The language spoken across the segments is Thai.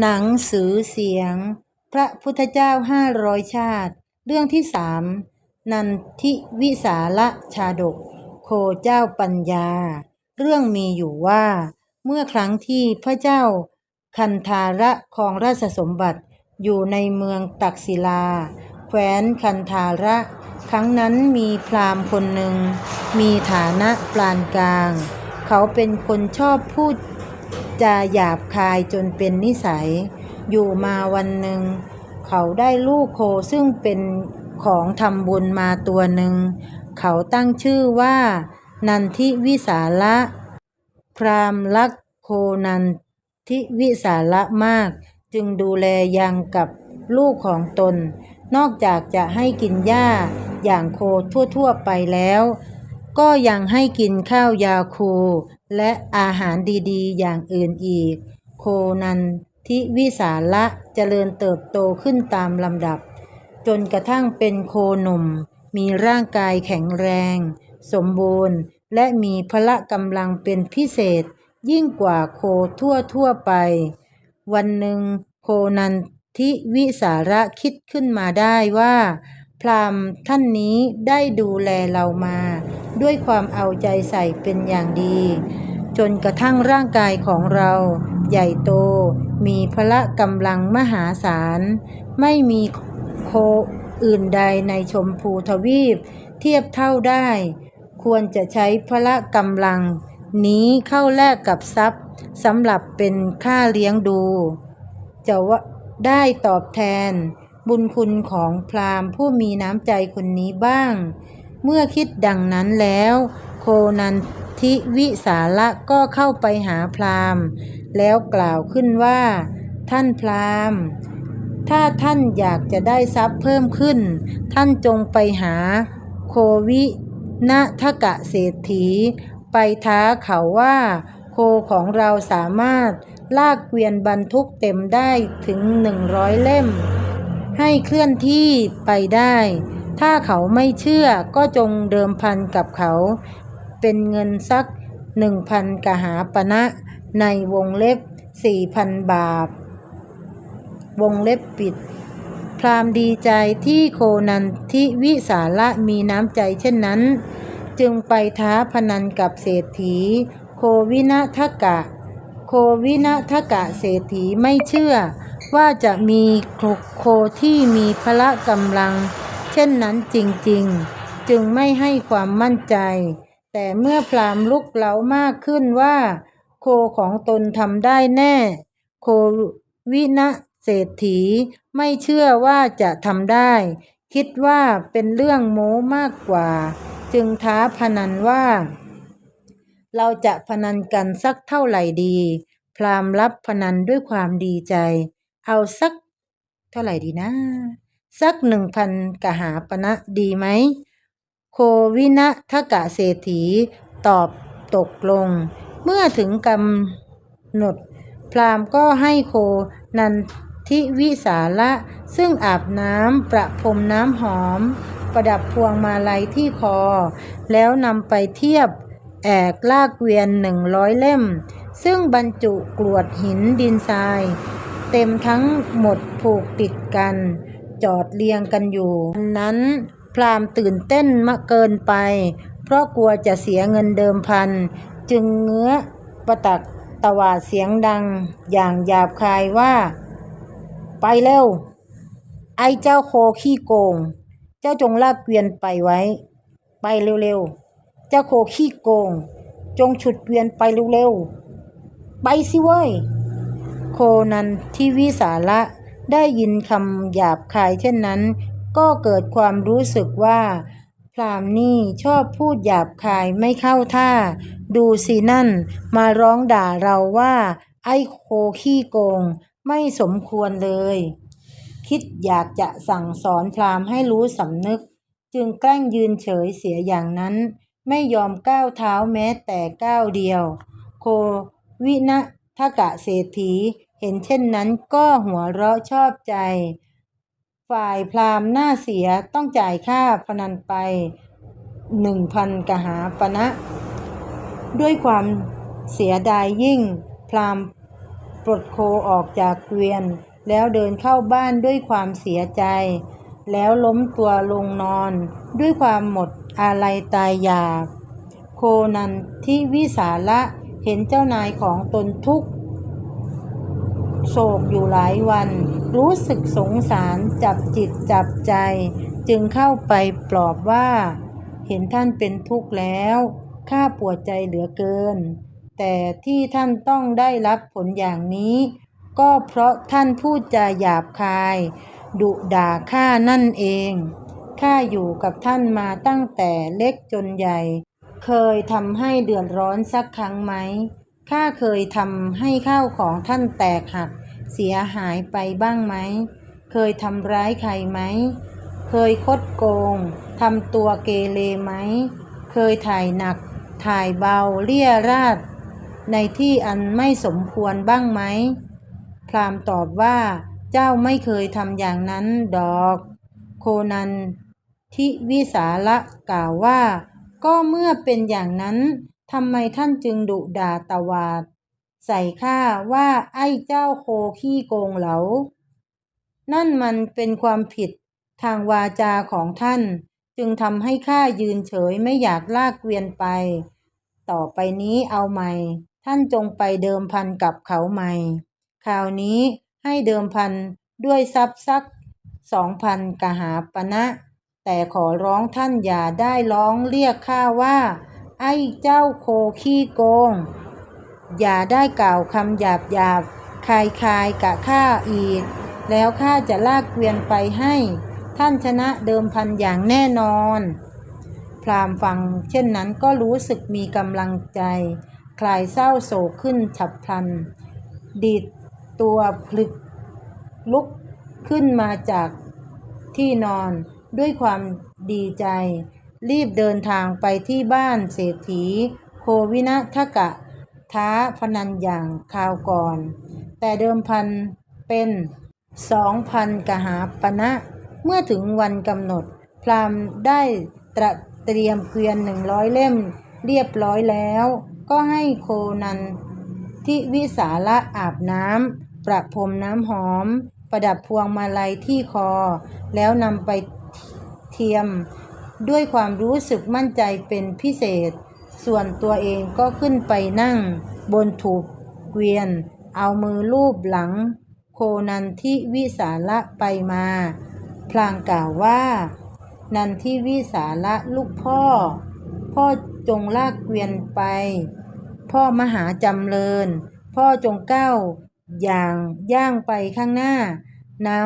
หนังสือเสียง พระพุทธเจ้าห้าร้อยชาติ เรื่องที่สามนันทิวิสาละชาดก โคเจ้าปัญญา เรื่องมีอยู่ว่า เมื่อครั้งที่พระเจ้า คันธาระครองราชสมบัติอยู่ในเมืองตักศิลา แคว้นคันธาระ ครั้งนั้นมีพราหมณ์คนหนึ่ง มีฐานะปานกลาง เขาเป็นคนชอบพูด จาหยาบคายจนเป็นนิสัย อยู่มาวันหนึ่ง เขาได้ลูกโคซึ่งเป็นของทำบุญมาตัวหนึ่ง เขาตั้งชื่อว่า นันทิวิสาละพรามณ์รักโคนันทิวิสาละมาก จึงดูแลยังกับลูกของตน นอกจากจะให้กินหญ้าอย่างโคทั่วๆไปแล้ว ก็ยังให้กินข้าวยาคู และอาหารดีๆ อย่างอื่นอีก โคนันทิวิสาละเจริญเติบโตขึ้นตามลำดับ จนกระทั่งเป็นโคหนุ่ม มีร่างกายแข็งแรง สมบูรณ์ และมีพละกำลังเป็นพิเศษ ยิ่งกว่าโคทั่วทั่วๆไป วันหนึ่งโคนันทิวิสาระคิดขึ้นมาได้ว่า พรามท่านนี้ได้ดูแลเรามา ด้วยความเอาใจใส่เป็นอย่างดี จนกระทั่งร่างกายของเราใหญ่โต มีพละกำลังมหาศาล ไม่มีโคอื่นใดในชมพูทวีป เทียบเท่าได้ ควรจะใช้พละกำลัง นี้เข้าแลกกับทรัพย์สำหรับเป็นค่าเลี้ยงดู จะว่าได้ตอบแทน บุญคุณของพราหมณ์ผู้มีน้ำใจคนนี้บ้าง เมื่อคิดดังนั้นแล้ว โคนันทิวิสาละก็เข้าไปหาพราหมณ์ แล้วกล่าวขึ้นว่า ท่านพราหมณ์ ถ้าท่านอยากจะได้ทรัพย์เพิ่มขึ้น ท่านจงไปหา โควินะทกะเศรษฐี ไปท้าเขาว่า โคของเราสามารถลากเกวียนบรรทุกเต็มได้ถึงหนึ่งร้อยเล่ม ให้เคลื่อนที่ไปได้ ถ้าเขาไม่เชื่อก็จงเดิมพันกับเขา เป็นเงินสักหนึ่งพันกหาปณะในวงเล็บสี่พันบาท วงเล็บปิด พรามดีใจที่โคนันทิวิสาละมีน้ำใจเช่นนั้น จึงไปท้าพนันกับเศรษฐี โควินะทกะ โควินะทกะเศรษฐีไม่เชื่อว่าจะมีโคที่มีพละกำลัง ช่นนั้นจริงๆ จึงไม่ให้ความมั่นใจ แต่เมื่อพราหมลุกเล้ามากขึ้นว่า โคของตนทำได้แน่ โควินะเศรษฐีไม่เชื่อว่าจะทำได้ คิดว่าเป็นเรื่องโม้มากกว่า จึงท้าพนันว่า เราจะพนันกันสักเท่าไหร่ดี พราหมรับพนันด้วยความดีใจ เอาสักเท่าไหร่ดีนะ สักหนึ่งพันกหาปณะดีไหม โควินะทกะเศรษฐีตอบตกลง เมื่อถึงกำหนด พรามก็ให้โคนันทิวิสาละ ซึ่งอาบน้ำประพรมน้ำหอม ประดับพวงมาลัยที่คอ แล้วนำไปเทียบแอกลากเกวียนหนึ่งร้อยเล่ม ซึ่งบรรจุกรวดหินดินทราย เต็มทั้งหมดผูกติดกัน จอดเรียงกันอยู่นั้นพราหมณ์ตื่นเต้นมากเกินไป เพราะกลัวจะเสียเงินเดิมพัน จึงเงื้อประตักตวาดเสียงดัง อย่างหยาบคายว่า ไปเร็ว ไอ้เจ้าโคขี้โกง เจ้าจงลากเกวียนไปไว้ ไปเร็วๆ เจ้าโคขี้โกง จงฉุดเกวียนไปเร็วๆ ไปสิเว้ย โคนันที่วิสาละ ได้ยินคำหยาบคายเช่นนั้น ก็เกิดความรู้สึกว่า พราหมณ์นี่ชอบพูดหยาบคายไม่เข้าท่า ดูสินั่น มาร้องด่าเราว่า ไอ้โคขี้โกง ไม่สมควรเลย คิดอยากจะสั่งสอนพราหมณ์ให้รู้สำนึก จึงแกล้งยืนเฉยเสียอย่างนั้น ไม่ยอมก้าวเท้าแม้แต่ก้าวเดียว โควินะทกะเศรษฐี เห็นเช่นนั้นก็หัวเราะชอบใจ ฝ่ายพราหมณ์หน้าเสียต้องจ่ายค่าพนันไปหนึ่งพันกหาปณะด้วยความเสียดายยิ่ง พราหมณ์ปลดโคออกจากเกวียน แล้วเดินเข้าบ้านด้วยความเสียใจ แล้วล้มตัวลงนอน ด้วยความหมดอาลัยตายอยาก โคนันที่วิสาละเห็นเจ้านายของตนทุกข์ โศกอยู่หลายวัน รู้สึกสงสารจับจิตจับใจ จึงเข้าไปปลอบว่า เห็นท่านเป็นทุกข์แล้วข้าปวดใจเหลือเกิน แต่ที่ท่านต้องได้รับผลอย่างนี้ ก็เพราะท่านพูดจาหยาบคาย ดุด่าข้านั่นเองข้าอยู่กับท่านมาตั้งแต่เล็กจนใหญ่ เคยทำให้เดือดร้อนสักครั้งไหม ข้าเคยทำให้ข้าวของท่านแตกหัก เสียหายไปบ้างไหม เคยทำร้ายใครไหม เคยคดโกงทำตัวเกเรไหม เคยถ่ายหนัก ถ่ายเบาเลี่ยราด ในที่อันไม่สมควรบ้างไหม พราหม์ตอบว่าเจ้าไม่เคยทำอย่างนั้นดอก โคนันทิวิสาละกล่าวว่า ก็เมื่อเป็นอย่างนั้น ทำไมท่านจึงดุด่าตวาด ใส่ข้าว่าไอ้เจ้าโคขี้โกงเหลา นั่นมันเป็นความผิดทางวาจาของท่าน จึงทำให้ข้ายืนเฉยไม่อยากลากเกวียนไป ต่อไปนี้เอาใหม่ ท่านจงไปเดิมพันกับเขาใหม่ คราวนี้ให้เดิมพันด้วยทรัพย์สักสองพันกหาปณะแต่ขอร้องท่านอย่าได้ร้องเรียกข้าว่า ไอ้เจ้าโคขี้โกง อย่าได้กล่าวคำหยาบหยาบคายคายกะข้าอีก แล้วข้าจะลากเกวียนไปให้ ท่านชนะเดิมพันอย่างแน่นอน พรามฟังเช่นนั้นก็รู้สึกมีกำลังใจ คลายเศร้าโศกขึ้นฉับพลัน ดีดตัวพลึกลุกขึ้นมาจากที่นอนด้วยความดีใจ รีบเดินทางไปที่บ้านเศรษฐี โควินะทกะ ท้าพนันอย่างคราวก่อน แต่เดิมพันเป็นสองพันกหาปณะเมื่อถึงวันกำหนด พราหมณ์ได้ตระเตรียมเกวียนหนึ่งร้อยเล่ม เรียบร้อยแล้ว ก็ให้โคนันที่วิสาละอาบน้ำประพรมน้ำหอม ประดับพวงมาลัยที่คอ แล้วนำไปเทียม ด้วยความรู้สึกมั่นใจเป็นพิเศษ ส่วนตัวเองก็ขึ้นไปนั่ง บนถูกเกวียน เอามือลูบหลัง โคนันทิวิสาละไปมา พลางกล่าวว่า นันทิวิสาละลูกพ่อ พ่อจงลากเกวียนไป พ่อมหาจำเริญ พ่อจงก้าวอย่างย่างไปข้างหน้า น้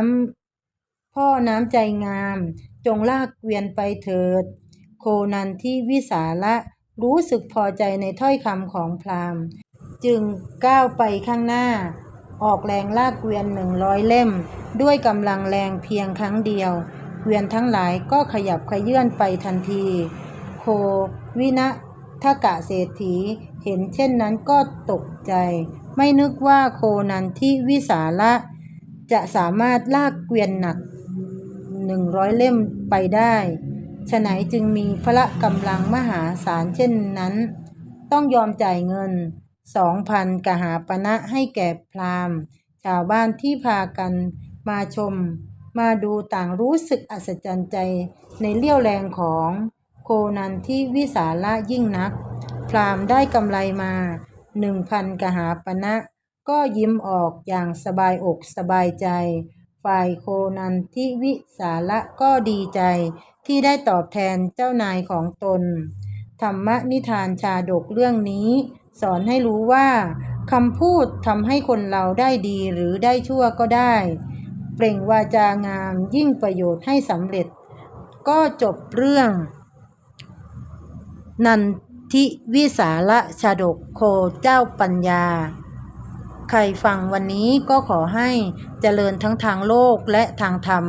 ำพ่อน้ำใจงาม จงลากเกวียนไปเถิด โคนันที่วิสาละรู้สึกพอใจในถ้อยคำของพราหมณ์ จึงก้าวไปข้างหน้า ออกแรงลากเกวียนหนึ่งร้อยเล่ม ด้วยกำลังแรงเพียงครั้งเดียว เกวียนทั้งหลายก็ขยับขยื่นไปทันที โควินะทกะเศรษฐีเห็นเช่นนั้นก็ตกใจ ไม่นึกว่าโคนันที่วิสาละจะสามารถลากเกวียนหนัก หนึ่งร้อยเล่มไปได้ฉไหนจึงมีพละกำลังมหาศาลเช่นนั้น ต้องยอมจ่ายเงินสองพันกหาปณะให้แก่พราหมณ์ ชาวบ้านที่พากันมาชม มาดูต่างรู้สึกอัศจรรย์ใจในเลี้ยวแรงของโคนันที่วิสาละยิ่งนัก พราหมณ์ได้กำไรมาหนึ่งพันกหาปณะก็ยิ้มออกอย่างสบายอกสบายใจ ฝ่ายโคนันที่วิสาละก็ดีใจที่ได้ตอบแทนเจ้านายของตน ธรรมนิทานชาดกเรื่องนี้ สอนให้รู้ว่าคำพูดทำให้คนเราได้ดีหรือได้ชั่วก็ได้ เปล่งวาจางามยิ่งประโยชน์ให้สำเร็จ ก็จบเรื่อง นันทิวิสาละชาดกโคเจ้าปัญญา ใครฟังวันนี้ก็ขอให้เจริญทั้งทางโลกและทางธรรม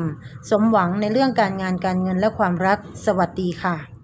สมหวังในเรื่องการงานการเงินและความรัก สวัสดีค่ะ